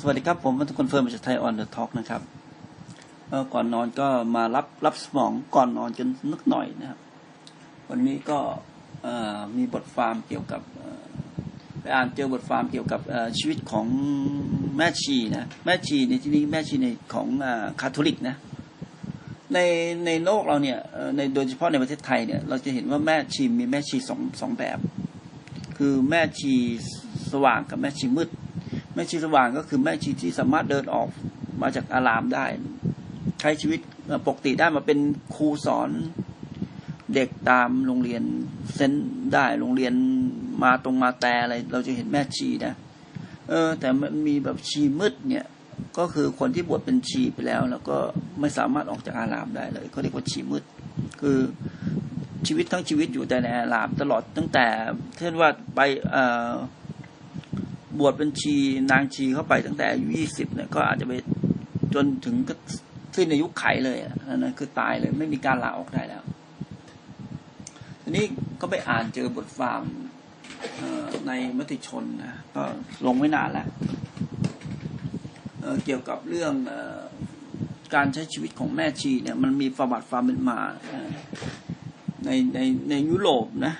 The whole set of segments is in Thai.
สวัสดีครับ ผมวัตถุคนเฟิร์มจากไทยออนเดอะท็อกนะครับก่อนนอนก็มารับรับสมองก่อนนอนจนนึกหน่อยนะครับ วันนี้ก็มีบทความเกี่ยวกับไปอ่านเจอบทความเกี่ยวกับชีวิตของแม่ชีนะแม่ชีในที่นี้แม่ชีในของอคาทอลิกนะในในโลกเราเนี่ยในโดยเฉพาะในประเทศไทยเนี่ย เราจะเห็นว่าแม่ชีมีแม่ชีสองสองแบบ คือแม่ชีสว่างกับแม่ชีมืด แม่ชีสว่างก็คือแม่ชีที่สามารถเดินออกมาจากอารามได้ ใช้ชีวิตปกติได้มาเป็นครูสอนเด็กตามโรงเรียนเซนได้โรงเรียนมาตรงมาแต่อะไร เราจะเห็นแม่ชีนะเออ แต่มันมีแบบชีมืดเนี่ย ก็คือคนที่บวชเป็นชีไปแล้ว แล้วก็ไม่สามารถออกจากอารามได้เลยเขาเรียกว่าชีมืด คือชีวิตทั้งชีวิตอยู่แต่ในอารามตลอดตั้งแต่ เช่นว่าไปเอ่อ บวชเป็นชีนางชีเข้าไปตั้งแต่อายุยี่สิบเนี่ยก็อาจจะไปจนถึงก็สิ้นอายุไขเลยอะนั่นนะคือตายเลย ไม่มีการลาออกได้แล้ว ทีนี้ก็ไปอ่านเจอบทความในมติชนนะก็ลงไม่นานแล้วเเกี่ยวกับเรื่องอการใช้ชีวิตของแม่ชีเนี่ยมันมีประวัติความเป็นมาในในในยุโรปนะ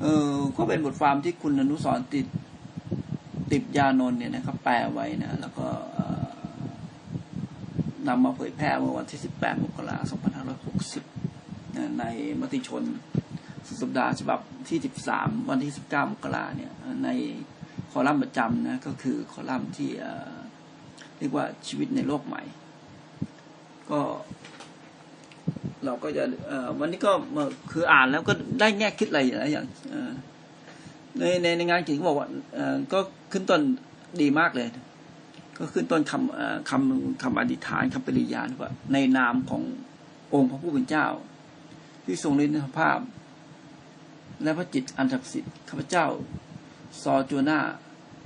เออก็เป็นบทความที่คุณอนุสรติด ติบยานนท์เนี่ยนะครับแปลไว้นะแล้วก็นำมาเผยแพร่เมื่อวันที่ 18 มกราคม 2560นะในมติชนสุดสัปดาห์ฉบับที่ 13 วันที่ 19 มกราเนี่ยในคอลัมน์ประจำนะก็คือคอลัมน์ที่เรียกว่าชีวิตในโลกใหม่ ก็เราก็จะวันนี้ก็คืออ่านแล้วก็ได้แง่คิดอะไรหลายอย่างเอ่อในในในงานเขียนบอกว่าก็ขึ้นต้นดีมากเลย ก็ขึ้นต้นคำคำคำอธิษฐานคำปริญาณว่า ในนามขององค์พระผู้เป็นเจ้า ที่ทรงฤทธิภาพ และพระจิตอันศักดิ์สิทธิ์ข้าพเจ้า ซอจูนา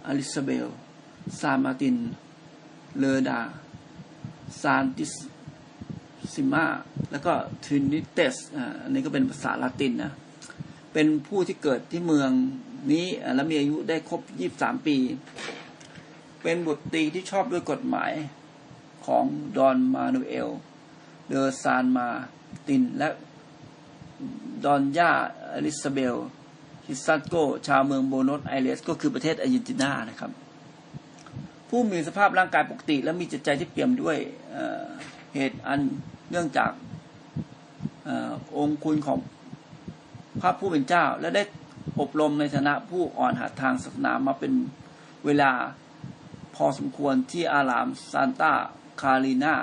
อลิซาเบล ซานมาติน เลอดา ซานติสซิมาแล้วก็ทรินิเตสอันนี้ก็เป็นภาษาละตินนะ เป็นผู้ที่เกิดที่เมือง นี้และมีอายุได้ครบ23ปี เป็นบุตรตีที่ชอบด้วยกฎหมายของดอนมานูเอล เดอซานมาติน และดอนย่าอลิซาเบล ฮิซัตโก ชาวเมืองโบนสไอเรสก็คือประเทศอาร์เจนตินานะครับ ผู้มีสภาพร่างกายปกติ และมีจิตใจที่เปี่ยมด้วยเเหตุอันเนื่องจากออองค์คุณของพระผู้เป็นเจ้า และได้ อบรมในฐานะผู้อ่อนหัดทางศาสนามาเป็นเวลาพอสมควรที่อารามซานตาคารีนา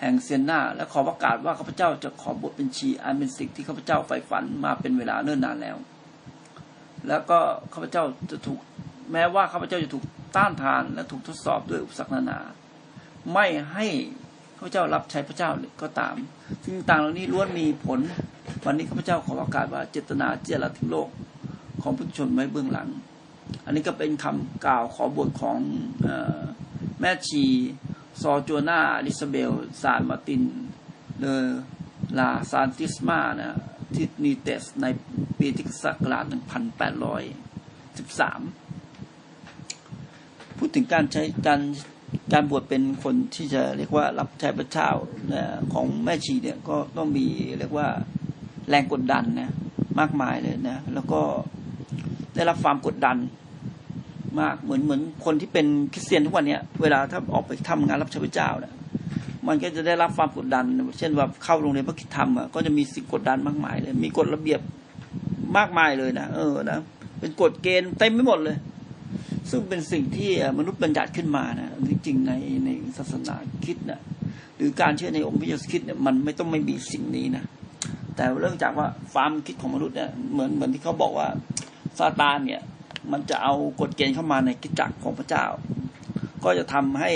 แห่งเซียนนาและขอประกาศว่าข้าพเจ้าจะขอบวชเป็นชี อันเป็นสิ่งที่ข้าพเจ้าใฝ่ฝันมาเป็นเวลาเนิ่นนานแล้ว แล้วก็ข้าพเจ้าจะถูกแม้ว่าข้าพเจ้าจะถูกต้านทานและถูกทดสอบด้วยอุปสรรคนานา ไม่ให้ ข้าพเจ้ารับใช้พระเจ้าก็ตาม ซึ่งต่างเหล่านี้ล้วนมีผล วันนี้ข้าพเจ้าขอประกาศว่าเจตนาเจริญถึงโลกของผู้ชนไว้เบื้องหลัง อันนี้ก็เป็นคำกล่าวขอบวชของออแม่ชีซอโจนาลิซาเบล ซานมาตินเลลาซานติสมานะทิสนีเตสในปีที่ศักราช1813 พูดถึงการใช้การ การบวชเป็นคนที่จะเรียกว่ารับใช้พระเจ้าของแม่ชีเนี่ยก็ต้องมีเรียกว่าแรงกดดันนะมากมายเลยนะ แล้วก็ได้รับความกดดันมากเหมือนเหมือนคนที่เป็นคริสเตียนทุกวันเนี้ยเวลาถ้าออกไปทำงานรับใช้พระเจ้าเนี่ยมันก็จะได้รับความกดดัน เช่นว่าเข้าโรงเรียนพระคิดธรรมอะก็จะมีสิ่งกดดันมากมายเลย มีกฎระเบียบมากมายเลยนะเออนะเป็นกฎเกณฑ์เต็มไปหมดเลย ซึ่งเป็นสิ่งที่มนุษย์บัญญัติขึ้นมานะจริงๆในในศาสนาคิดนะหรือการเชื่อในองค์พระเยซูคริสต์เนี่ยมันไม่ต้องไม่มีสิ่งนี้นะแต่เรื่องจากว่าความคิดของมนุษย์เนี่ยเหมือนเหมือนที่เขาบอกว่าซาตานเนี่ยมันจะเอากฎเกณฑ์เข้ามาในกิจจักรของพระเจ้า ก็จะทำให้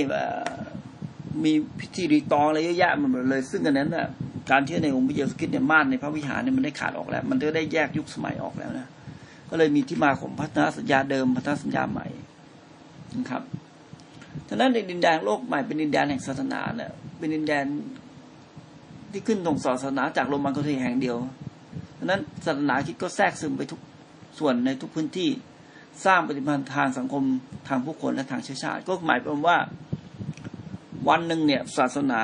มีพิธีรีตองอะไรเยอะแยะมันหมดเลย ซึ่งอันนั้นน่ะการเชื่อในองค์พระเยซูคริสต์เนี่ยม่านในพระวิหารเนี่ยมันได้ขาดออกแล้ว มันก็ได้แยกยุคสมัยออกแล้วนะ ก็เลยมีที่มาของพัฒนาสัญญาเดิม พัฒนาสัญญาใหม่นะครับฉะนั้นในดินแดนโลกใหม่เป็นดินแดนแห่งศาสนาเนี่ยเป็นดินแดนที่ขึ้นตรงศาสนาจากโรมันคาทอลิกแห่งเดียวฉะนั้นศาสนาคิดก็แทรกซึมไปทุกส่วนในทุกพื้นที่ สร้างปฏิพันธ์ทางสังคมทางผู้คนและทางเชื้อชาติ ก็หมายความว่า วันหนึ่งเนี่ยศาสนา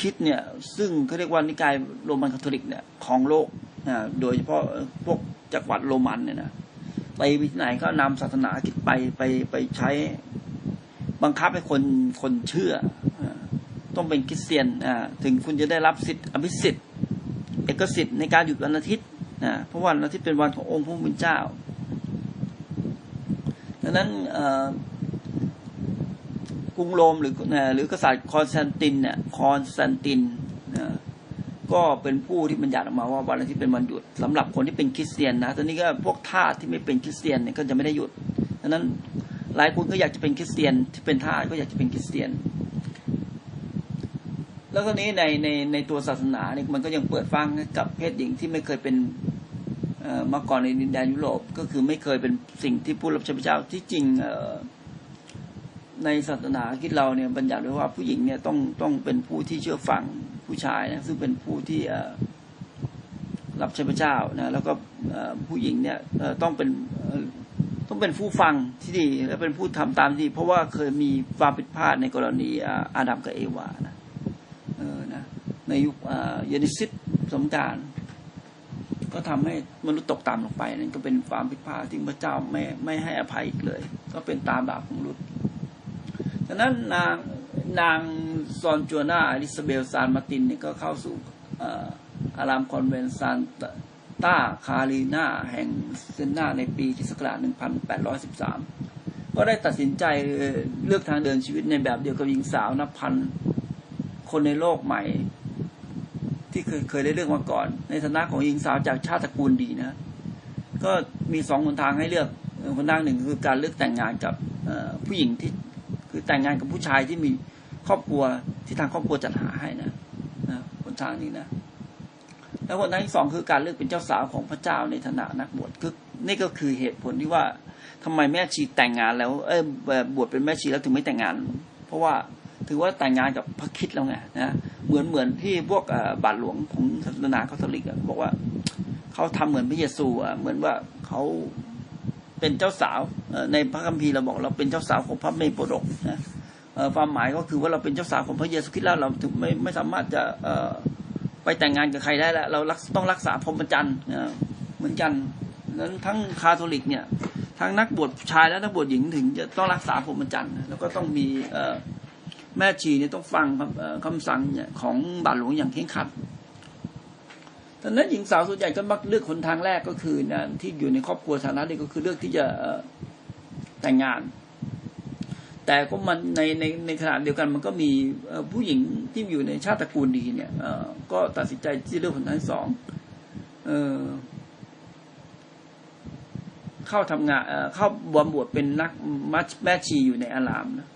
คิดเนี่ย ซึ่งเขาเรียกว่านิกายโรมันคาทอลิกเนี่ยของโลกนะโดยเฉพาะพวก จักรวรรดิโรมันเนี่ยนะไปที่ไหนก็นำศาสนาคิดไปไปไปใช้บังคับให้คนคนเชื่อ ต้องเป็นคริสเตียนถึงคุณจะได้รับสิทธิอภิสิทธิ์ เอกสิทธิ์ในการหยุดวันอาทิตย์นเพราะวันอาทิตย์เป็นวันขององค์พระผู้เป็นเจ้า ดังนั้นกรุงโรมหรือหรือกษัตริย์คอนสแตนตินเนี่ยคอนสแตนติน ก็เป็นผู้ที่บัญญัติออกมาว่าวันอาทิตย์เป็นวันหยุดสำหรับคนที่เป็นคริสเตียนนะตอนนี้ก็พวกทาสที่ไม่เป็นคริสเตียนเนี่ยก็จะไม่ได้หยุดดังนั้นหลายคนก็อยากจะเป็นคริสเตียนที่เป็นทาสก็อยากจะเป็นคริสเตียน แล้วก็นี้ในในในตัวศาสนาเนี่ยมันก็ยังเปิดฟังกับเพศหญิงที่ไม่เคยเป็นเอ่อมาก่อนในดินแดนยุโรปก็คือไม่เคยเป็นสิ่งที่ผู้รับใช้พระเจ้าที่จริงเอ่อในศาสนาคิดเราเนี่ยบัญญัติไว้ว่าผู้หญิงเนี่ยต้องต้องเป็นผู้ที่เชื่อฟัง ผู้ชายนะซึ่งเป็นผู้ที่รับใช้พระเจ้านะแล้วก็ผู้หญิงเนี่ยต้องเป็นต้องเป็นผู้ฟังที่ดีและเป็นผู้ทำตามที่ เพราะว่าเคยมีความผิดพลาดในกรณีอาดัมกับเอวานะเออนะในยุคเยนิสิตสมการ ก็ทำให้มนุษย์ตกต่ำลงไปนั่นก็เป็นความผิดพลาดที่พระเจ้าไม่ไม่ให้อภัยอีกเลย ก็เป็นตามบาปของมนุษย์ดังนั้นนาง นางซอนจัวนาอลิซาเบลซานมาตินเนี่ยก็เข้าสู่อ่าอารามคอนเวนซานต้าคารีนาแห่งเซนนาในปีที่ศักราช1813 ก็ได้ตัดสินใจเลือกทางเดินชีวิตในแบบเดียวกับหญิงสาวนับพันคนในโลกใหม่ ที่เคยเคยได้เลือกมาก่อน ในฐานะของหญิงสาวจากชาติตระกูลดีนะ ก็มีสองหนทางให้เลือกหนทางหนึ่งคือการเลือกแต่งงานกับผู้หญิงที่คือแต่งงานกับผู้ชายที่มี ครอบครัวที่ทางครอบครัวจัดหาให้นะนะหนทางนี้นะ แล้วหนทางที่สองคือการเลือกเป็นเจ้าสาวของพระเจ้าในฐานะนักบวชคือนี่ก็คือเหตุผลที่ว่าทำไมแม่ชีแต่งงานแล้ว เออบวชเป็นแม่ชีแล้วถึงไม่แต่งงาน เพราะว่าถือว่าแต่งงานกับพระคิดแล้วไงนะเหมือนเหมือนที่พวกบาทหลวงของศาสนาคาทอลิกบอกว่าเขาทำเหมือนพระเยซูเหมือนว่าเขาเป็นเจ้าสาวในพระคัมภีร์เราบอกเราเป็นเจ้าสาวของพระเมโปรกนะ ความหมายก็คือว่าเราเป็นเจ้าสาวของพระเยซูคริสต์แล้วเราถึงไม่ไม่สามารถจะไปแต่งงานกับใครได้แล้ว เรารักต้องรักษาพรหมจรรย์นะเหมือนกันนั้นทั้งคาทอลิกเนี่ยทั้งนักบวชชายและนักบวชหญิงถึงจะต้องรักษาพรหมจรรย์นแล้วก็ต้องมีแม่ชีเนี่ยต้องฟังคำเอ่อคำสั่งเนี่ยของบาทหลวงอย่างเคร่งครัดดังนั้นหญิงสาวส่วนใหญ่ก็มักเลือกคนทางแรกก็คือนะที่อยู่ในครอบครัวฐานะนี้ก็คือเลือกที่จะแต่งงาน แต่ก็มันในในในขณะเดียวกันมันก็มีผู้หญิงที่อยู่ในชาติตระกูลดีเนี่ยก็ตัดสินใจที่เลือกคนทางสองเออเข้าทำงานเเข้าบวมบวชเป็นนักมัชแม่ชีอยู่ในอารามนะ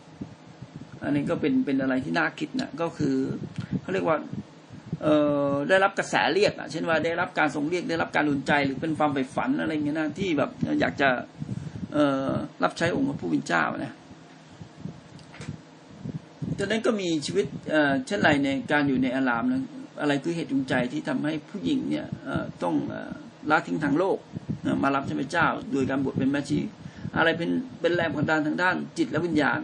อันนี้ก็เป็นเป็นอะไรที่น่าคิดนะก็คือเขาเรียกว่าเออได้รับกระแสเรียกอะเช่นว่าได้รับการส่งเรียกได้รับการอุ่นใจหรือเป็นความใฝ่ฝันอะไรเงี้ยนะที่แบบอยากจะเออรับใช้องค์พระผู้เป็นเจ้านะ จากนั้นก็มีชีวิตเช่นไรในการอยู่ในอารามนะอะไรคือเหตุจูงใจที่ทำให้ผู้หญิงเนี่ยต้องอละทิ้งทางโลกมารับใช้พระเจ้า โดยการบวชเป็นแม่ชี อะไรเป็นเป็นแรงผลักดันทางด้านจิตและวิญญาณ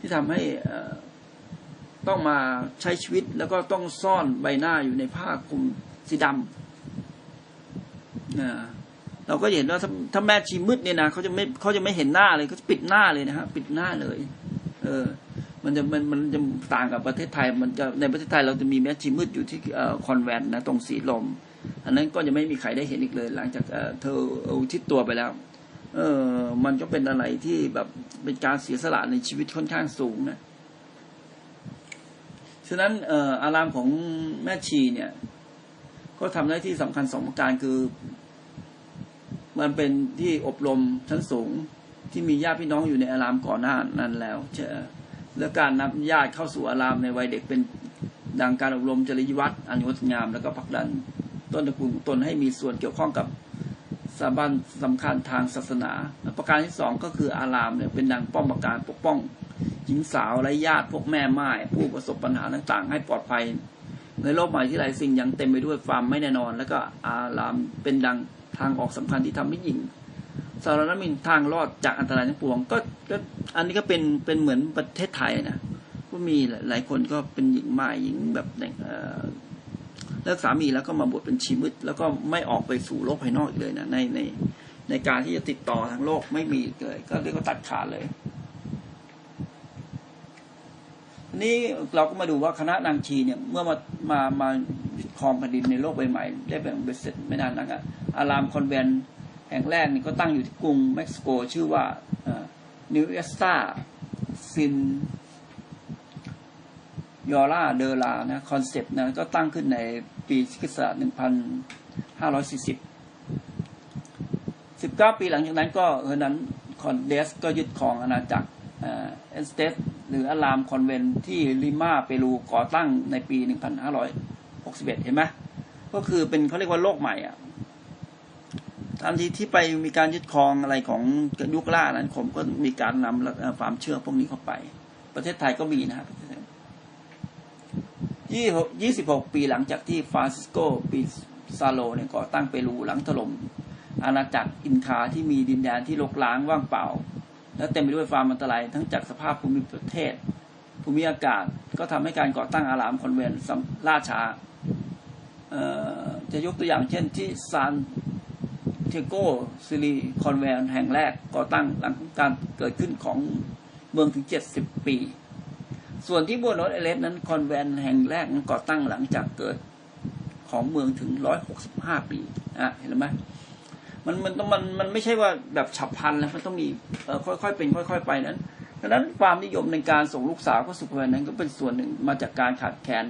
ที่ทำให้ต้องมาใช้ชีวิตแล้วก็ต้องซ่อนใบหน้าอยู่ในผ้าคลุมสีดำเราก็เห็นว่าถ้าแม่ชีมืดเนี่ยนะเขาจะไม่เขาจะไม่เห็นหน้าเลยเขาจะปิดหน้าเลยนะฮะปิดหน้าเลย เออ มันจะมันมันจะต่างกับประเทศไทย มันจะในประเทศไทยเราจะมีแม่ชีมืดอยู่ที่คอนแวนต์นะตรงสีลม อันนั้นก็จะไม่มีใครได้เห็นอีกเลย หลังจากเอ่อเธออุทิศตัวไปแล้ว เออมันก็เป็นอะไรที่แบบเป็นการเสียสละในชีวิตค่อนข้างสูงนะฉะนั้นเอ่ออารามของแม่ชีเนี่ย ก็ทำหน้าที่สำคัญสองประการคือ มันเป็นที่อบรมชั้นสูงที่มีญาติพี่น้องอยู่ในอารามก่อนหน้านั้นแล้วเช่ และการนับญาติเข้าสู่อารามในวัยเด็กเป็นดังการอบรมจริยวัตรอันงดงาม แล้วก็ผลักดันต้นตระกูลตนให้มีส่วนเกี่ยวข้องกับสถาบันสำคัญทางศาสนา ประการที่สองก็คืออารามเนี่ยเป็นดังป้อมปราการปกป้องหญิงสาวและญาติพวกแม่ไม้ผู้ประสบปัญหาต่างๆ ให้ปลอดภัย ในโลกใหม่ที่หลายสิ่งยังเต็มไปด้วยความไม่แน่นอน แล้วก็อารามเป็นดังทางออกสำคัญที่ทำให้หญิง สารนมินทางรอดจากอันตรายทั้งปวงก็ก็อันนี้ก็เป็นเป็นเหมือนประเทศไทยนะก็มีหลายคนก็เป็นหญิงใหม่หญิงแบบแต่งเลิกสามีแล้วก็มาบวชเป็นชีมืดแล้วก็ไม่ออกไปสู่โลกภายนอกอีกเลยนะในในในการที่จะติดต่อทางโลกไม่มีเลย ก็เรียกว่าตัดขาดเลยนี้เราก็มาดูว่าคณะนางชีเนี่ย เมื่อมามามาครองแผ่นดินในโลกใบใหม่ ได้แบ่งเบ็ดเสร็จไม่นานนักอะอารามคอนแวนต์ แห่งแรกนี่ก็ตั้งอยู่ที่กรุงเม็กซิโก ชื่อว่านิวเอสตาซินยอร่าเดลานะคอนเซปต์นะก็ตั้งขึ้นในปีคริสต์ศักรา1540 19 ปีหลังจากนั้นก็เฮอร์นันคอนเดสก็ยึดครองอาณาจักรเอ็นสเตสหรืออารามคอนเวนที่ลิมาเปรูก่อตั้งในปี 1561 เห็นไหมก็คือเป็นเขาเรียกว่าโลกใหม่อะ ทันทีที่ไปมีการยึดครองอะไรของยุคล่านั้นผมก็มีการนำความเชื่อพวกนี้เข้าไป ประเทศไทยก็มีนะครับยี่ยี่สิบหกปีหลังจากที่ฟรานซิสโกปิซาโลเนี่ยก่อตั้งเปรูหลังถล่มอาณาจักรอินคาที่มีดินแดนที่รกร้างว่างเปล่า และเต็มไปด้วยความอันตรายทั้งจากสภาพภูมิประเทศ ภูมิอากาศก็ทำให้การก่อตั้งอารามคอนเวนต์ล่าช้าจะยกตัวอย่างเช่นที่ซาน เทโกซิลีคอนเวนแห่งแรกก่อตั้งหลังการเกิดขึ้นของเมืองถึง 70 ปี ส่วนที่บัวโนสเอเลสนั้นคอนเวนแห่งแรกนั้นก่อตั้งหลังจากเกิดของเมืองถึง 165 ปีอะเห็นไหมมันมันต้องมันมันไม่ใช่ว่าแบบฉับพลันนะมันต้องมีค่อยๆเป็นค่อย ๆ ไปนั้นดังนั้นความนิยมในการส่งลูกสาวเข้าสู่แผ่นนั้น ก็เป็นส่วนหนึ่งมาจากการขาดแคลน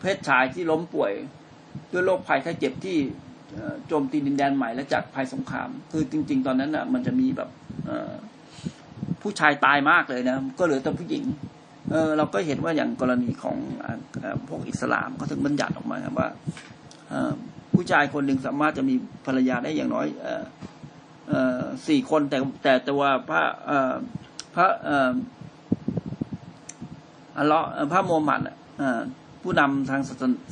เพศชายที่ล้มป่วยด้วยโรคภัยไข้เจ็บที่ โจมตีดินแดนใหม่และจากภัยสงคราม คือจริง ๆ ตอนนั้นอะ มันจะมีแบบผู้ชายตายมากเลยนะ ก็เหลือแต่ผู้หญิงเออเราก็เห็นว่าอย่างกรณีของอพวกอิสลามเขาถึงบัญญัติออกมาครับว่าผู้ชายคนหนึ่งสามารถจะมีภรรยาได้อย่างน้อยสี่คนแต่แต่แต่ว่าพระพระอัลเลาะห์พระโมฮัมหมัดอะ ผู้นำทาง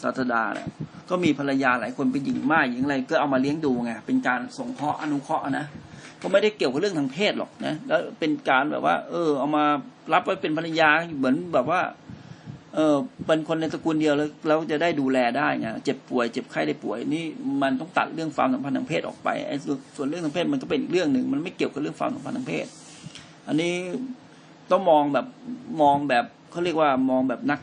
ศาสดาเนี่ยก็มีภรรยาหลายคนเป็นหญิงม่ายหญิงอะไรก็เอามาเลี้ยงดูไงเป็นการสงเคราะห์อนุเคราะห์นะก็ไม่ได้เกี่ยวกับเรื่องทางเพศหรอกนะแล้วเป็นการแบบว่า เออ เอามารับไว้เป็นภรรยาเหมือนแบบว่า เออเป็นคนในตระกูลเดียวแล้วเราจะได้ดูแลได้ไงเจ็บป่วยเจ็บไข้ได้ป่วยนี่มันต้องตัดเรื่องความสัมพันธ์ทางเพศออกไปไอ้ส่วนส่วนเรื่องทางเพศมันก็เป็นอีกเรื่องหนึ่งมันไม่เกี่ยวกับเรื่องความสัมพันธ์ทางเพศ อันนี้ต้องมองแบบมองแบบ เขาเรียกว่ามองแบบนัก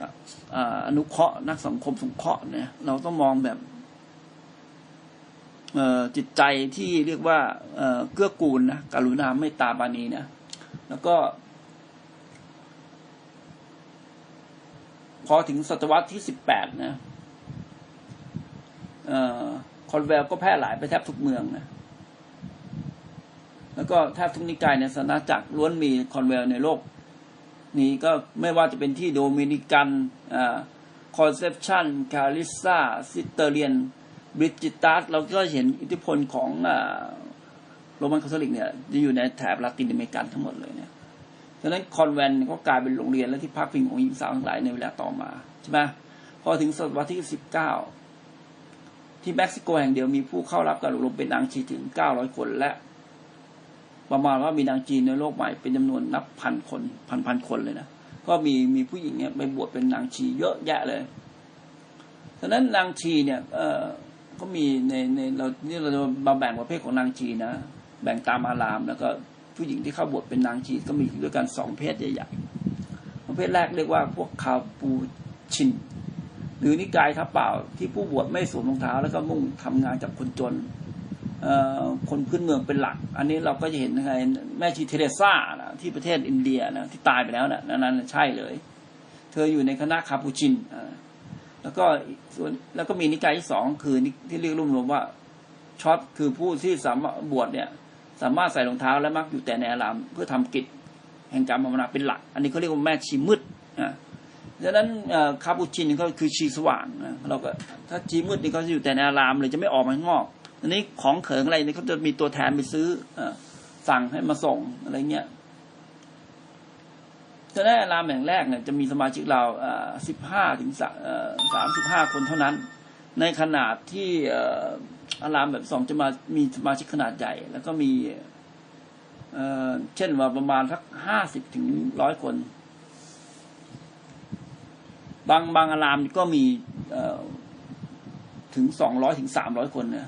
อนุเคราะห์นักสังคมสงเคราะห์เนี่ย เราต้องมองแบบจิตใจที่เรียกว่าเกื้อกูลนะกรุณาเมตตาปรานีนะแล้วก็ พอถึงศตวรรษที่สิบแปดนะคอนแวลก็แพร่หลายไปแทบทุกเมืองนะแล้วก็แทบทุกนิกายในศาสนาจักรล้วนมีคอนแวลในโลก นี้ก็ไม่ว่าจะเป็นที่โดมินิกันอ่าคอนเซปชันคาริซาซิเตเรียนบริจิตัสเราก็เห็นอิทธิพลของโรมันคาทอลิกเนี่ยจะอยู่ในแถบลาตินอเมริกันทั้งหมดเลยเนี่ยดังนั้นคอนแวนก็กลายเป็นโรงเรียนและที่พักพิงของหญิงสาวทั้งหลายในเวลาต่อมาใช่ไหมพอถึงศตวรรษที่สิบเก้าที่เม็กซิโกแห่งเดียวมีผู้เข้ารับการอบรมเป็นนางชีถึงเก้าร้อยคน และ ประมาณว่ามีนางจีนในโลกใหม่เป็นจำนวนนับพันคนพันพันคนเลยนะก็มีมีผู้หญิงเนี่ยไปบวชเป็นนางชีเยอะแยะเลยฉะนั้นนางชีเนี่ยเออก็มีในในเรานี่เราจะมาแบ่งประเภทของนางจีนะแบ่งตามอาราม แล้วก็ผู้หญิงที่เข้าบวชเป็นนางจีก็มีด้วยกันสองเพศใหญ่ๆประเภทแรกเรียกว่าพวกคาปูชินหรือนิกายทับเปล่าที่ผู้บวชไม่สวมรองเท้า แล้วก็มุ่งทำงานกับคนจน คนพื้นเมืองเป็นหลัก อันนี้เราก็จะเห็นไงแม่ชีเทเรซ่านะที่ประเทศอินเดียนะที่ตายไปแล้วนะนั่นใช่เลย เธออยู่ในคณะคาปูชินแล้วก็ส่วนแล้วก็มีนิกายที่สองคือที่เรียกรวมๆว่าช็อตคือผู้ที่สามารถบวชเนี่ย สามารถใส่รองเท้าและมักอยู่แต่ในอารามเพื่อทำกิจแห่งการภาวนาเป็นหลัก อันนี้เขาเรียกว่าแม่ชีมืดอ่าดังนั้นคาปูชินก็คือชีสว่างนะเราก็ถ้าชีมืดนี่เขาจะอยู่แต่ในอารามเลยจะไม่ออกมาข้างนอก อันนี้ของเขิงอะไรเนี่ยเขาจะมีตัวแทนไปซื้ออสั่งให้มาส่งอะไรเงี้ยฉะนั้นอารามแห่งแรกเนี่ยจะมีสมาชิกเราสิบห้าถึงสามสิบห้าคนเท่านั้น ในขนาดที่อารามแบบสองจะมามีสมาชิกขนาดใหญ่ แล้วก็มีเช่นว่าประมาณสักห้าสิบถึงร้อยคน บางบางอารามก็มีถึงสองร้อยถึงสามร้อยคนเนี่ย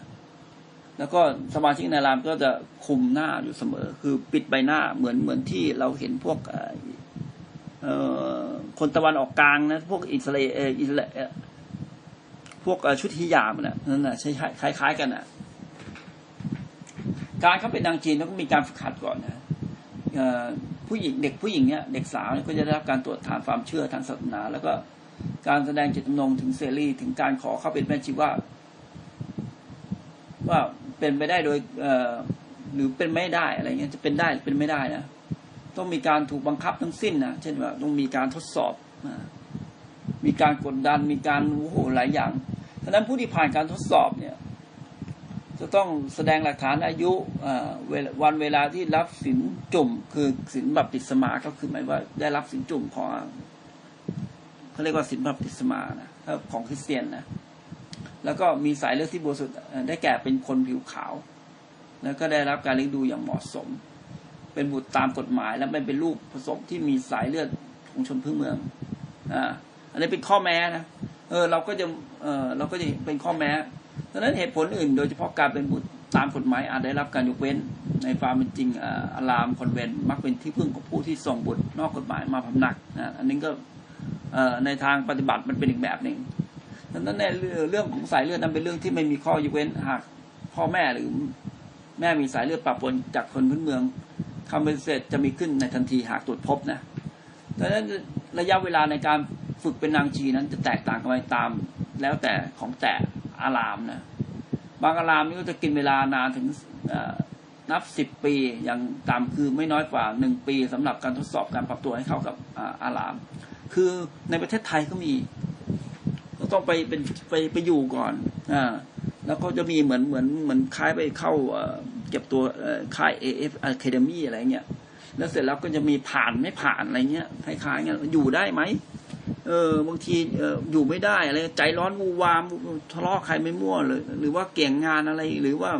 แล้วก็สมาชิกในรามก็จะคุมหน้าอยู่เสมอ คือปิดใบหน้าเหมือนเหมือนที่เราเห็นพวกเอ่อคนตะวันออกกลางนะพวกอิสราเอลอิสราเอลพวกชุดฮิญาบน่ะนั่นน่ะใช่คล้าย ๆ กันน่ะการเข้าเป็นนางจีนแล้วก็มีการฝึกหัดก่อนนะผู้หญิงเด็กผู้หญิงเนี่ยเด็กสาวเนี่ยก็จะได้รับการตรวจฐานความเชื่อทางศาสนา แล้วก็การแสดงเจตจำนงถึงเสรีถึงการขอเข้าเป็นแม่ชีว่า ว่า เป็นไปได้โดยหรือเป็นไม่ได้อะไรเงี้ยจะเป็นได้หรือเป็นไม่ได้นะต้องมีการถูกบังคับทั้งสิ้นนะเช่นว่าต้องมีการทดสอบมีการกดดันมีการโอ้โหหลายอย่างฉะนั้นผู้ที่ผ่านการทดสอบเนี่ย จะต้องแสดงหลักฐานอายุวันเวลาที่รับสินจุ่ม คือสินบัพติศมาก็คือหมายว่าได้รับสินจุ่มของเขาเรียกว่าสินบัพติศมานะของคริสเตียนนะ แล้วก็มีสายเลือดที่บริสุทธิ์ได้แก่เป็นคนผิวขาว แล้วก็ได้รับการเลี้ยงดูอย่างเหมาะสม เป็นบุตรตามกฎหมาย และไม่เป็นลูกผสมที่มีสายเลือดของชนพื้นเมืองอ่าอันนี้เป็นข้อแม้นะเออเราก็จะเออเราก็จะเป็นข้อแม้ดังนั้นเหตุผลอื่น โดยเฉพาะการเป็นบุตรตามกฎหมายอาจได้รับการยกเว้น ในความเป็นจริงอ่ออารามคอนเวนมักเป็นที่พึ่งของผู้ที่ส่งบุตรนอกกฎหมายมาพำนักนะอันนี้ก็เอ่อในทางปฏิบัติมันเป็นอีกแบบหนึ่ง ดังนั้นในเรื่องของสายเลือดนั้นเป็นเรื่องที่ไม่มีข้อยกเว้นหากพ่อแม่หรือแม่มีสายเลือดปะปนจากคนพื้นเมืองคำปฏิเสธจะมีขึ้นในทันทีหากตรวจพบนะดังนั้นระยะเวลาในการฝึกเป็นนางชีนั้นจะแตกต่างกันไปตาม แล้วแต่ของแต่อารามนะบางอารามนี่ก็จะกินเวลานานถึงนับสิบปีอย่างต่ำคือไม่น้อยกว่าหนึ่งปีสำหรับการทดสอบการปรับตัวให้เข้ากับอาราม คือในประเทศไทยก็มี ต้องไปเป็นไปไปอยู่ก่อนอ่าแล้วก็จะมีเหมือนเหมือนเหมือนคล้ายไปเข้าเก็บตัวค่าย AF Academy อะไรเงี้ยแล้วเสร็จแล้วก็จะมีผ่านไม่ผ่านอะไรเงี้ยคล้ายๆเงี้ยอยู่ได้ไหมเออบางทีเอออยู่ไม่ได้อะไรใจร้อนวูวามทะเลาะใครไม่มั่วเลยหรือว่าเกี่ยงงานอะไร หรือว่า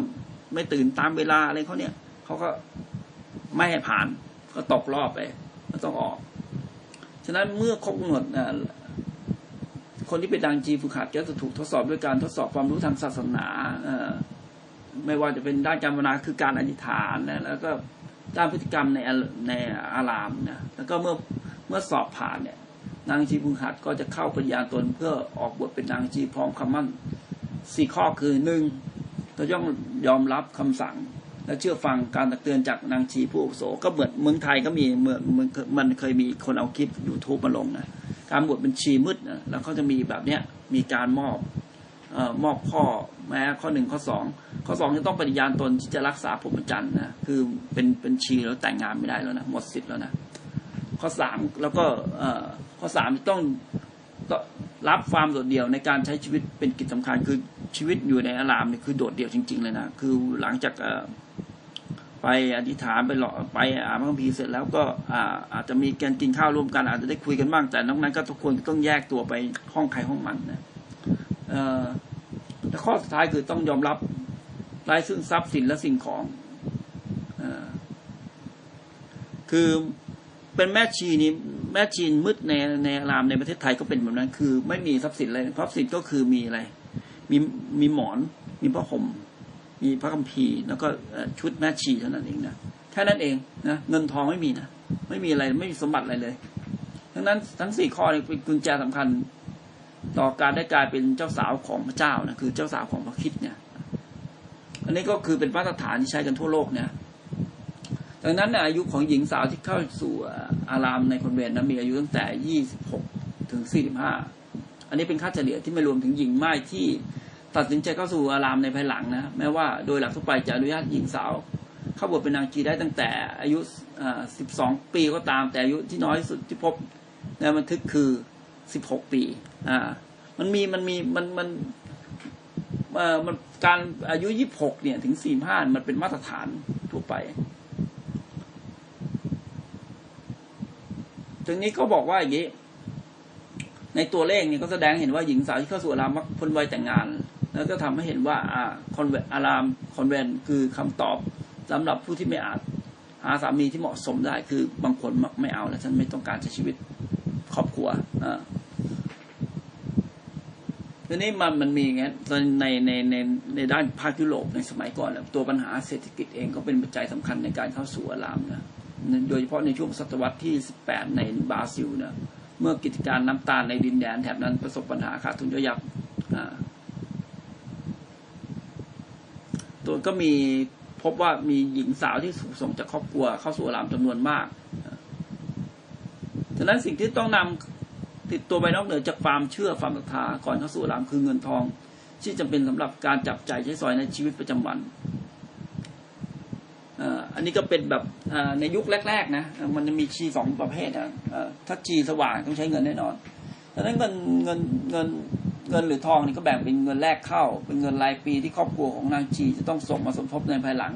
ไม่ตื่นตามเวลาอะไรเขาเนี่ยเขาก็ไม่ให้ผ่าน ก็ตกรอบไปก็ต้องออก ฉะนั้นเมื่อครบกำหนดอ่า คนที่เป็นดังจีฝึกหัดก็จะถูกทดสอบด้วยการทดสอบความรู้ทางศาสนาเออไม่ว่าจะเป็นด้านการภาวนาคือการอธิษฐานนะแล้วก็ด้านพฤติกรรมในในอารามนะแล้วก็เมื่อเมื่อสอบผ่านเนี่ยนางชีพึงหัดก็จะเข้าปฏิญาตนเพื่อออกบทเป็นนางชีพร้อมคำมั่นสี่ข้อคือหนึ่งเราต้องยอมรับคำสั่ง และเชื่อฟังการตักเตือนจากนางชีผู้อุโสก็เหมือนเมืองไทยก็มีเมืองมันมันเคยมีคนเอาคลิปยูทูบมาลงนะ การบวชเป็นชีมืดนะแล้วเขาจะมีแบบเนี้ยมีการมอบออมอบข้อแม้ข้อหนึ่งข้อสองข้อสองจะต้องปฏิญาณตนที่จะรักษาพรหมจรรย์นะคือเป็นเป็นชีแล้วแต่งงานไม่ได้แล้วนะหมดสิทธิ์แล้วนะข้อสามแล้วก็อข้อสามต้องรับความโดดเดี่ยวในการใช้ชีวิตเป็นกิจสำคัญคือชีวิตอยู่ในอารามเนี่ยคือโดดเดี่ยวจริง ๆ เลยนะคือหลังจากเอ ไปอธิษฐานไปหล่อไปอ่านพระคัมภีร์เสร็จแล้วก็อ่าอาจจะมีการกินข้าวร่วมกัน อาจจะได้คุยกันบ้างแต่นอกนั้นก็ทุกคนต้องแยกตัวไปห้องใครห้องมันนะเอ่อและข้อสุดท้ายคือต้องยอมรับรายซึ่งทรัพย์สินและสิ่งของอคือเป็นแม่ชีนี่แม่ชีนมืดในในอารามในประเทศไทยก็เป็นแบบนั้น คือ ไม่มีทรัพย์สินเลยทรัพย์สินก็คือมีอะไร มีมีหมอน มีผ้าห่ม มีพระคัมภีร์แล้วก็ชุดแม่ชีเท่านั้นเองนะแค่นั้นเองนะเงินทองไม่มีนะไม่มีอะไรไม่มีสมบัติอะไรเลย ทั้งนั้นทั้งสี่ข้อนี้เป็นกุญแจสำคัญ ต่อการได้กลายเป็นเจ้าสาวของพระเจ้านะคือเจ้าสาวของพระคิดเนี่ย อันนี้ก็คือเป็นมาตรฐานที่ใช้กันทั่วโลกเนี่ยดังนั้นนะอายุของหญิงสาวที่เข้าสู่อารามในคอนเวนต์นะมีอายุตั้งแต่26ถึง45อันนี้เป็นค่าเฉลี่ยที่ไม่รวมถึงหญิงไม้ที่ ตัดสินใจเข้าสู่อารามในภายหลังนะแม้ว่าโดยหลักทั่วไปจะอนุญาตหญิงสาว เข้าบวชเป็นนางจีได้ตั้งแต่อายุ12ปีก็ตามแต่อายุที่น้อยสุดที่พบในบันทึกคือ16ปีอ่ามันมีมันมีมันมันเอ่อมันการอายุ26เนี่ยถึง45มันเป็นมาตรฐานทั่วไปตรงนี้ก็บอกว่าอย่างนี้ในตัวเลขเนี่ยก็แสดงเห็นว่าหญิงสาวที่เข้าสู่อารามมักพ้นวัยแต่งงาน แล้วก็ทำให้เห็นว่าอ่าคอนเวนอารามคอนเวนคือคำตอบสำหรับผู้ที่ไม่อาจหาสามีที่เหมาะสมได้คือบางคนไม่เอาแล้วฉันไม่ต้องการใช้ชีวิตครอบครัวอ่าทีนี้มันมันมีอย่างเงี้ยในในในในด้านภาคยุโรปในสมัยก่อนตัวปัญหาเศรษฐกิจเองก็เป็นปัจจัยสำคัญในการเข้าสู่อารามนะโดยเฉพาะในช่วงศตวรรษที่ 18 ในบราซิลนะเมื่อกิจการน้ำตาลในดินแดนแถบนั้นประสบปัญหาขาดทุนย่อยยับอ่า ตัวก็มีพบว่ามีหญิงสาวที่ถูกส่งจากครอบครัวเข้าสู่อารามจำนวนมากฉะนั้นสิ่งที่ต้องนำติดตัวไปนอกเหนือจากความเชื่อความศรัทธาก่อนเข้าสู่อารามคือเงินทอง ที่จำเป็นสำหรับการจับจ่ายใช้สอยในชีวิตประจำวันอันนี้ก็เป็นแบบในยุคแรก ๆ นะ มันจะมีชีสองประเภทนะถ้าชีสว่างต้องใช้เงินแน่นอนดังนั้นเงินเงินเงิน เงินหรือทองนี่ก็แบ่งเป็นเงินแรกเข้า เป็นเงินรายปีที่ครอบครัวของนางชีจะต้องส่งมาสมทบในภายหลัง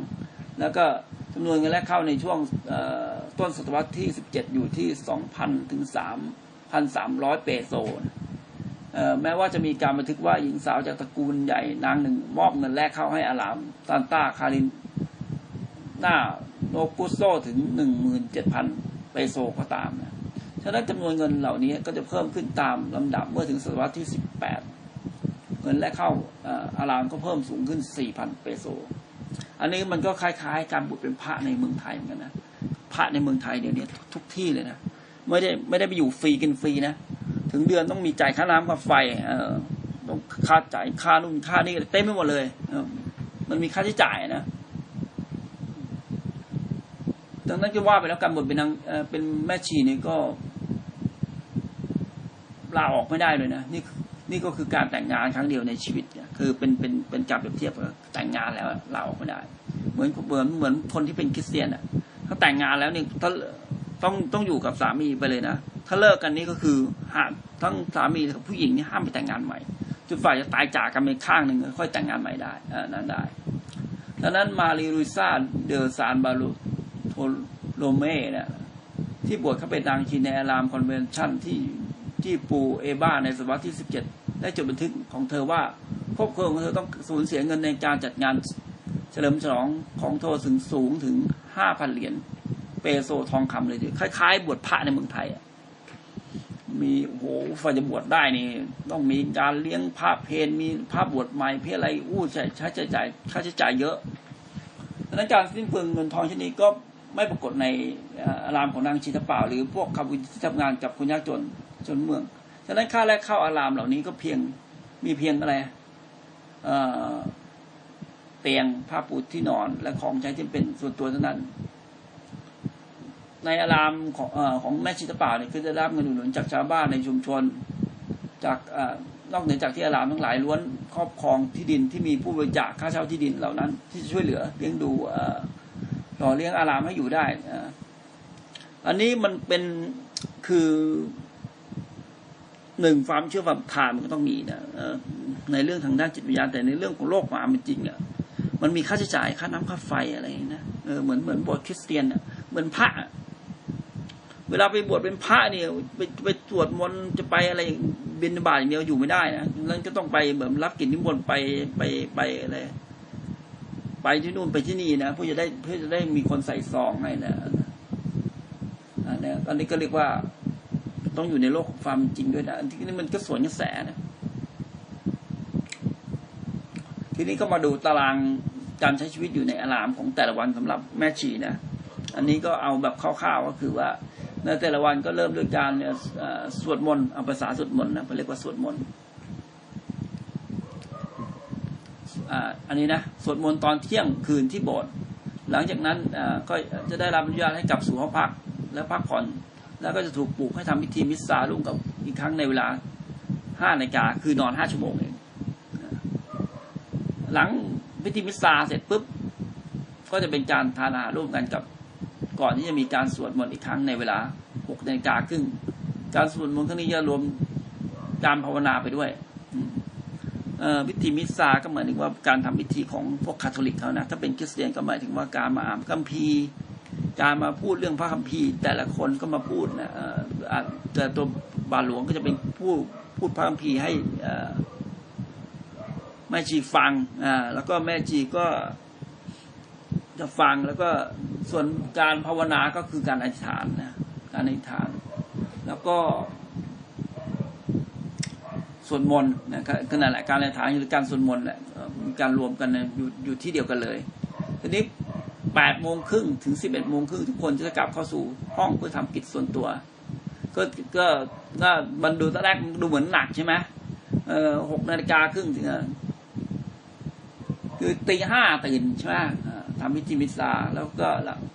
แล้วก็จำนวนเงินแรกเข้าในช่วงต้นศตวรรษที่ 17 อยู่ที่ 2,000 ถึง 3,300 เปโซแม้ว่าจะมีการบันทึกว่าหญิงสาวจากตระกูลใหญ่นางหนึ่ง มอบเงินแรกเข้าให้อารามซานตาคารินหน้าโนกุโซถึง 17,000 เปโซก็ตามนะ ฉะนั้นจำนวนเงินเหล่านี้ก็จะเพิ่มขึ้นตามลำดับเมื่อถึงศตวรรษที่ 18 เงินแรกเข้าอารามก็เพิ่มสูงขึ้น 4,000 เปโซ อันนี้มันก็คล้ายๆ การบุตรเป็นพระในเมืองไทยเหมือนกันนะ พระในเมืองไทยเดี๋ยวนี้ทุกที่เลยนะ ไม่ได้ไม่ได้ไปอยู่ฟรีกินฟรีนะ ถึงเดือนต้องมีจ่ายค่าน้ำค่าไฟเออต้องค่าจ่ายค่านู่นค่านี่เต็มไปหมดเลยเมันมีค่าใช้จ่ายนะดังนั้นก็ว่าไปแล้วการบวชเป็นนางเป็นแม่ชีนี่ก็ ลาออกไม่ได้เลยนะนี่นี่ก็คือการแต่งงานครั้งเดียวในชีวิตเนี่ยคือเป็นเป็นเป็นการเปรียบเทียบแต่งงานแล้วลาออกไม่ได้ เหมือนเหมือนเหมือนคนที่เป็นคริสเตียนอะถ้าแต่งงานแล้วเนี่ยถ้าต้องต้องอยู่กับสามีไปเลยนะถ้าเลิกกันนี่ก็คือห้ามทั้งสามีกับผู้หญิงนี่ห้ามไปแต่งงานใหม่จนฝ่ายจะตายจากกันไปข้างหนึ่งค่อยแต่งงานใหม่ได้อ่านั้นได้ดังนั้นมารีรุซาเดอซานบาลูโทโลเม่เนี่ยที่บวชเขาไปนางชีในอารามคอนเวนชั่นที่ ที่ปูเอบ้าในศตวรรษที่ 17 ได้จดบันทึกของเธอว่าครอบครัวของเธอต้องสูญเสียเงินในการจัดงานเฉลิมฉลองของเธอถึงสูงถึง 5,000 เหรียญเปโซทองคำเลยทีคล้ายๆ บวชพระในเมืองไทยมีโอ้โหฝ่ายจะบวชได้นี่ ต้องมีการเลี้ยงพระเพนมีพระบวชใหม่เพื่ออะไรอู้ใช้ใช้จ่ายค่าใช้จ่ายเยอะดังนั้นการสิ้นเปลืองเงินทองชนิดก็ไม่ปรากฏในอารามของนางชีตเปล่าหรือพวกคำที่ทำงานกับคนยากจน จนเมือง ฉะนั้นค่าแรกเข้าอารามเหล่านี้ก็เพียงมีเพียงอะไรเตียงผ้าปูที่นอนและของใช้ที่เป็นส่วนตัวเท่านั้น ในอารามของอของแม่ชิตป่าเนี่ยคือจะรับเงินอุดหนุนจากชาวบ้านในชุมชน จากอนอกเหนือจากที่อารามทั้งหลายล้วนครอบครองที่ดินที่มีผู้บริจาคค่าเช่าที่ดินเหล่านั้น ที่จะช่วยเหลือเลี้ยงดูหล่อเลี้ยงอารามให้อยู่ได้อันนี้มันเป็นคือ หนึ่งความเชื่อความทานมันก็ต้องมีนะในเรื่องทางด้านจิตวิญญาณแต่ในเรื่องของโลกความเป็นจริงอะมันมีค่าใช้จ่ายค่าน้ำค่าไฟอะไรนะเออเหมือนเหมือนบวชคริสเตียนอะเหมือนพระเวลาไปบวชเป็นพระเนี่ยไปไปตรวจมนต์จะไปอะไรบินบาตอย่างเดียวอยู่ไม่ได้นะแล้วก็ต้องไปเหมือนรับกิจนิมนต์ไปไปไปอะไรไปที่นู่นไปที่นี่นะเพื่อจะได้เพื่อจะได้มีคนใส่ซองให้นะอันนี้อันนี้ก็เรียกว่า ต้องอยู่ในโลกของความจริงด้วยนะทีนี้มันก็สวนกระแสนะ ทีนี้ก็มาดูตารางการใช้ชีวิตอยู่ในอารามของแต่ละวันสำหรับแม่ชีนะ อันนี้ก็เอาแบบคร่าวๆก็คือว่าในแต่ละวันก็เริ่มด้วยการสวดมนต์เอาภาษาสวดมนต์นะเขาเรียกว่าสวดมนต์อันนี้นะสวดมนต์ตอนเที่ยงคืนที่โบสถ์หลังจากนั้นก็จะได้รับอนุญาตให้กลับสู่ห้องพักและพักผ่อน แล้วก็จะถูกปลุกให้ทำพิธีมิสซาร่วมกับอีกครั้งในเวลาห้านาฬิกาคือนอนห้าชั่วโมงเองหลังพิธีมิสซาเสร็จปุ๊บ ก็จะเป็นการทานอาหารร่วมกันกับก่อนที่จะมีการสวดมนต์อีกครั้งในเวลาหกนาฬิกาครึ่งการสวดมนต์ครั้งนี้จะรวมการภาวนาไปด้วยพิธีมิสซาก็หมายถึงว่าการทำพิธีของพวกคาทอลิกเขานะถ้าเป็นคริสเตียนก็หมายถึงว่าการมาอ่านคัมภีร์ การมาพูดเรื่องพระคัมภีร์ แต่ละคนก็มาพูดนะแต่ตัวบาหลวงก็จะเป็นผู้พูดพระคัมภีร์ให้แม่ชีฟังอ่าแล้วก็แม่ชีก็จะฟังแล้วก็ส่วนการภาวนาก็คือการอธิษฐานนะการอธิษฐาน แล้วก็สวดมนต์นะครับขนาดแหละการอธิษฐานหรือการสวดมนต์แหละการรวมกันอยู่อยู่ที่เดียวกันเลยทีนี้ แปดโมงครึ่งถึงสิบเอ็ดโมงครึ่งทุกคนจะกลับเข้าสู่ห้องเพื่อทำกิจส่วนตัว ก็ก็ก็มันดูตอนแรกดูเหมือนหนักใช่ไหมเออหกนาฬิกาครึ่งถึงคือตีห้าตื่นใช่ไหมทำพิธีมิสซาแล้วก็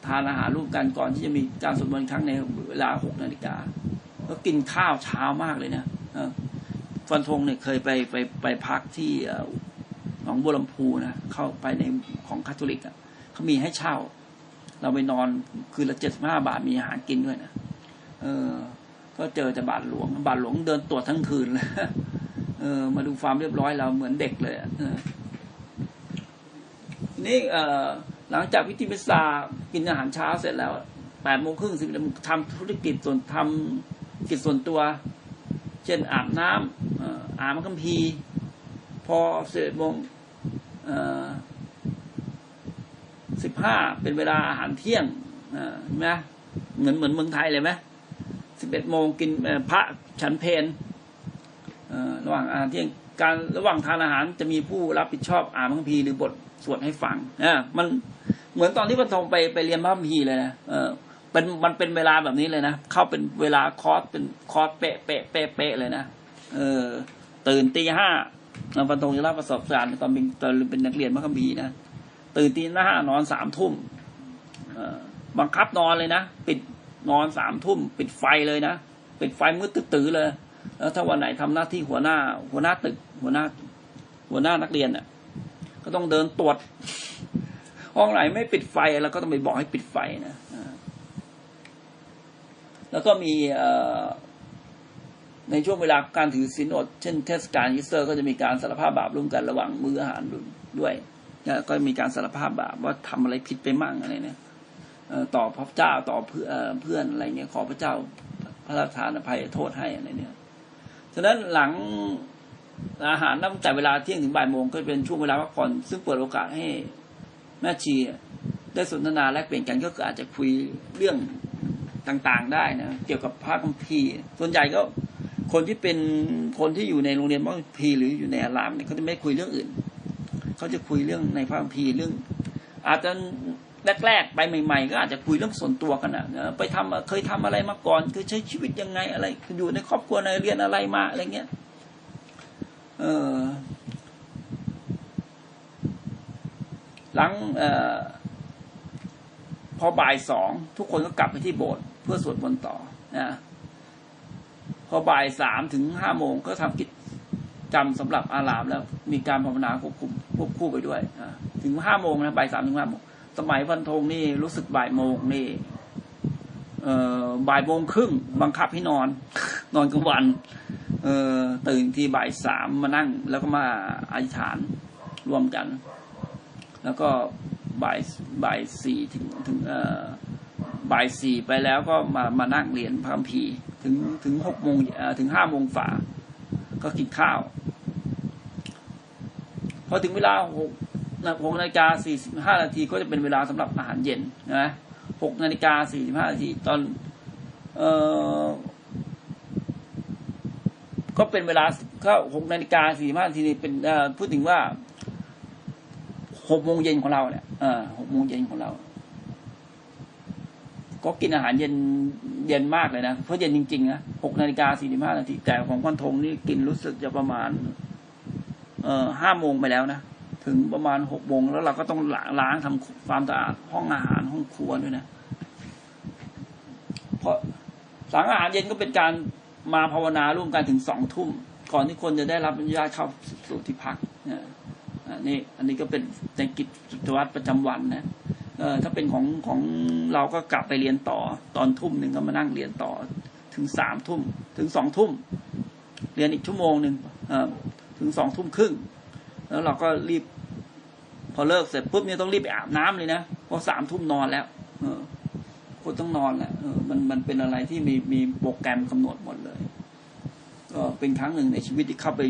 ทานอาหารร่วมกันก่อนที่จะมีการสวดมนต์ครั้งในเวลาหกนาฬิกาแล้วกินข้าวเช้ามากเลยนะเออฟันธงเนี่ยเคยไปไปไปพักที่หนองบัวลำพูนะเข้าไปในของคาทอลิกอะ เขามีให้เช่า เราไปนอนคืนละเจ็ดสิบห้าบาทมีอาหารกินด้วยนะเออ ก็เจอแต่บาทหลวง บาทหลวงเดินตรวจทั้งคืนเลยเออ มาดูความเรียบร้อยเราเหมือนเด็กเลยอะเออนี้เอ่อหลังจากพิธีมิสซากินอาหารเช้าเสร็จแล้วแปดโมงครึ่งสิบโมงทำธุรกิจส่วนทำกิจส่วนตัว เช่นอาบน้ำอ่าบน้ำคัมภีร์พอสิบเอ็ดโมง สิบห้าเป็นเวลาอาหารเที่ยงอ่าเห็นไหมเหมือนเหมือนเมืองไทยเลยไหมสิบเอ็ดโมงกินพระฉันเพลเอ่อระหว่างอาหารเที่ยงการระหว่างทานอาหารจะมีผู้รับผิดชอบอ่านพระคัมภีร์หรือบทสวดให้ฟังอ่ามันเหมือนตอนที่บรรทงไปไปเรียนพระคัมภีร์เลยนะเออเป็นมันเป็นเวลาแบบนี้เลยนะเข้าเป็นเวลาคอร์สเป็นคอร์สเป๊ะเป๊ะเป๊ะเป๊ะเลยนะเออตื่นตีห้าบรรทงจะเล่าประสบการณ์ตอนเป็นตอนเป็นนักเรียนพระคัมภีร์นะ ตื่นตีห้านอนสามทุ่มบังคับนอนเลยนะ ปิดนอนสามทุ่ม ปิดไฟเลยนะ ปิดไฟมืดตื้อเลย แล้วถ้าวันไหนทำหน้าที่หัวหน้า หัวหน้าตึก หัวหน้า หัวหน้านักเรียนเนี่ยก็ต้องเดินตรวจ ห้องไหนไม่ปิดไฟเราก็ต้องไปบอกให้ปิดไฟนะแล้วก็มีในช่วงเวลาการถือศีลอดเช่นเทศกาลอีสเตอร์ก็จะมีการสารภาพบาปร่วมกันระหว่างมื้ออาหารด้วย นะก็มีการสารภาพบาปว่าทำอะไรผิดไปมั่งอะไรเนี่ยต่อต่อพระเจ้าต่อเพื่อนเอ่อเพื่อนอะไรเงี้ยขอพระเจ้าพระราชทานอภัยโทษให้อะไรเนี่ย ฉะนั้นหลังอาหารตั้งแต่เวลาเที่ยงถึงบ่ายโมงก็เป็นช่วงเวลาพักผ่อนซึ่งเปิดโอกาสให้แม่ชีได้สนทนาแลกเปลี่ยนกันก็คืออาจจะคุยเรื่องต่างๆได้นะเกี่ยวกับพระคัมภีร์ส่วนใหญ่ก็คนที่เป็นคนที่อยู่ในโรงเรียนพระคัมภีร์หรืออยู่ในอารามเนี่ยเขาจะไม่คุยเรื่องอื่น เขาจะคุยเรื่องในพระคัมภีร์เรื่อง อาจจะแรกๆไปใหม่ๆ ก็อาจจะคุยเรื่องส่วนตัวกันนะไปทำเคยทำอะไรมาก่อนเคยใช้ชีวิตยังไงอะไรอยู่ในครอบครัวในเรียนอะไรมาอะไรเงี้ยเออหลังออพอบ่ายสองทุกคนก็กลับไปที่โบสถ์เพื่อสวดมนต์ต่อนะพอบ่ายสามถึงห้าโมงก็ทำกิจ จำสำหรับอารามแล้วมีการภาวนาควบคุมควบคู่ไปด้วยถึงห้าโมงนะบ่ายสามถึงห้าโมงสมัยพันธงนี่รู้สึกบ่ายโมงนี่เอ่อบ่ายโมงครึ่งบังคับให้นอน นอนกลางวัน เออตื่นที่บ่ายสามมานั่ง แล้วก็มาอธิษฐานรวมกัน แล้วก็บ่ายบ่ายสี่ถึงถึงเอ่อบ่ายสี่ไปแล้วก็มามานั่งเรียนพระคัมภีร์ถึงถึงหกโมงถึงห้าโมงฝ่า ก็กินข้าว พอถึงเวลาหกหกนาฬิกาสี่สิบห้านาทีก็จะเป็นเวลาสำหรับอาหารเย็นนะหกนาฬิกาสี่สิบห้านาทีตอน เออก็เป็นเวลาก็หกนาฬิกาสี่สิบห้านาทีนี่เป็นพูดถึงว่าหกโมงเย็นของเราเนี่ยหกโมงเย็นของเรา ก็กินอาหารเย็นเย็นมากเลยนะ เพราะเย็นจริงๆนะหกนาฬิกาสี่สิบห้านาที แต่ของควันทงนี่กินรู้สึกจะประมาณ เอ่อห้าโมงไปแล้วนะ ถึงประมาณหกโมงแล้วเราก็ต้องล้างล้างทำความสะอาดห้องอาหารห้องครัวด้วยนะ เพราะหลังอาหารเย็นก็เป็นการมาภาวนาร่วมกันถึงสองทุ่ม ก่อนที่คนจะได้รับอนุญาตเข้าสู่ที่พักนะอันนี้อันนี้ก็เป็นในกิจวัตรประจำวันนะ เออถ้าเป็นของของเราก็กลับไปเรียนต่อ ตอนทุ่มหนึ่งก็มานั่งเรียนต่อ ถึงสามทุ่มถึงสองทุ่ม เรียนอีกชั่วโมงหนึ่งถึงสองทุ่มครึ่ง แล้วเราก็รีบ พอเลิกเสร็จปุ๊บเนี่ยต้องรีบไปอาบน้ำเลยนะเพราะสามทุ่มนอนแล้ว เออคนต้องนอนแหละเออมันมันเป็นอะไรที่มีมีโปรแกรมกำหนดหมดเลย ก็เป็นครั้งหนึ่งในชีวิตที่เข้าไป